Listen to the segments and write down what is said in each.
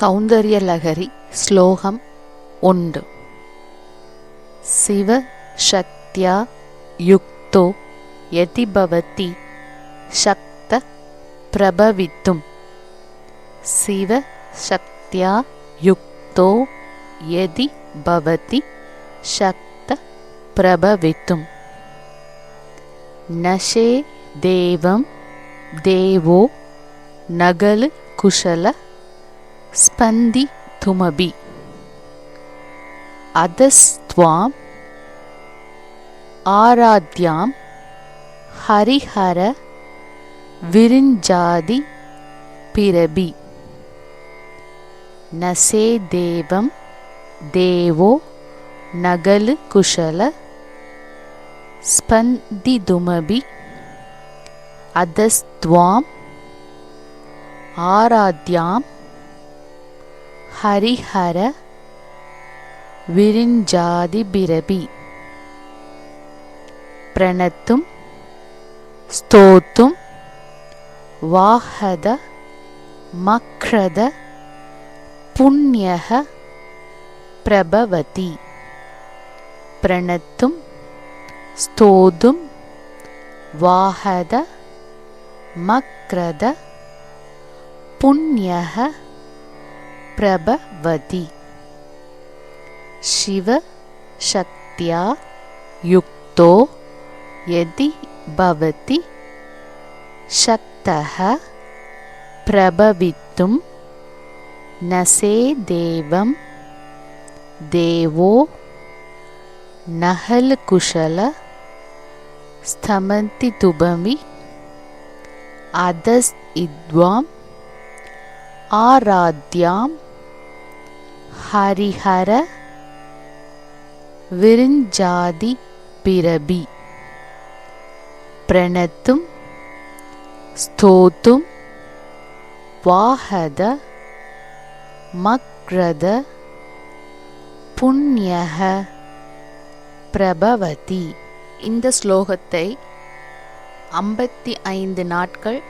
சௌந்தர்யலகரி ஸ்லோகம் ஒன்று. சிவ சக்தியா யுக்தோ யதிபவதி சக்த பிரபவித்தும். சிவ சக்தியா யுக்தோ யதி பவதி சக்த பிரபவித்தும். நஷே தேவம் தேவோ நகலு குஷல ஸ்பந்தி துமபி. அதஸ்துவாம் ஆராத்யாம் ஹரிஹர விருஞ்சாதி பிரபி. நசே தேவம் தேவோ நகலு குஷல ஸ்பந்திதுமபி அதஸ்துவாம் ஆராத்யாம் हरिहर विरिञ्जादिभिरपि प्रणतुं स्तोतुं वाहद मक्रद पुण्यः प्रभवति प्रणतुं स्तोतुं वाहद मक्रद पुण्यः प्रभवति। शिवशक्त्या युक्तो यदि भवति शक्तः प्रभवितुं न से देवं नहल्कुशल स्तमन्तितुबमि अधस् इद्वाम् आराध्यां ஹரிஹர விருஞ்சாதி பிரபி. பிரணத்தும் ஸ்தோத்தும் வாஹத மக்ரத புண்ணியக பிரபவதி. இந்த ஸ்லோகத்தை ஐம்பத்தி ஐந்து நாட்கள்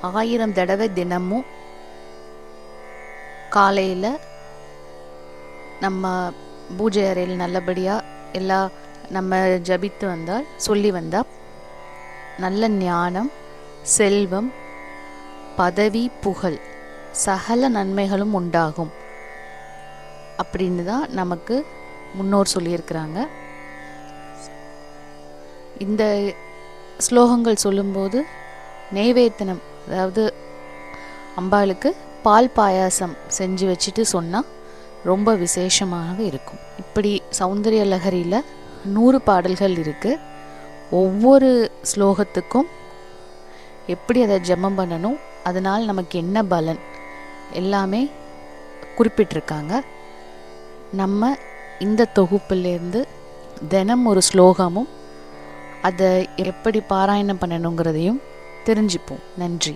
ஆயிரம் தடவை தினமும் காலையில் நம்ம பூஜை அறையில் நல்லபடியாக எல்லா நம்ம ஜபித்து வந்தால் சொல்லி வந்தால் நல்ல ஞானம் செல்வம் பதவி புகழ் சகல நன்மைகளும் உண்டாகும். அப்படின்னு தான் நமக்கு முன்னோர் சொல்லியிருக்கிறாங்க. இந்த ஸ்லோகங்கள் சொல்லும்போது நெய்வேத்தனம் அதாவது அம்பாளுக்கு பால் பாயாசம் செஞ்சு வச்சுட்டு சொன்னால் ரொம்ப விசேஷமாக இருக்கும். இப்படி சௌந்தரிய லகரியில் நூறு பாடல்கள் இருக்குது ஒவ்வொரு ஸ்லோகத்துக்கும் எப்படி அதை ஜெபம் பண்ணணும் அதனால் நமக்கு என்ன பலன் எல்லாமே குறிப்பிட்டிருக்காங்க. நம்ம இந்த தொகுப்பிலேருந்து தினம் ஒரு ஸ்லோகமும் அதை எப்படி பாராயணம் பண்ணணுங்கிறதையும் தெரிஞ்சுப்போம். நன்றி.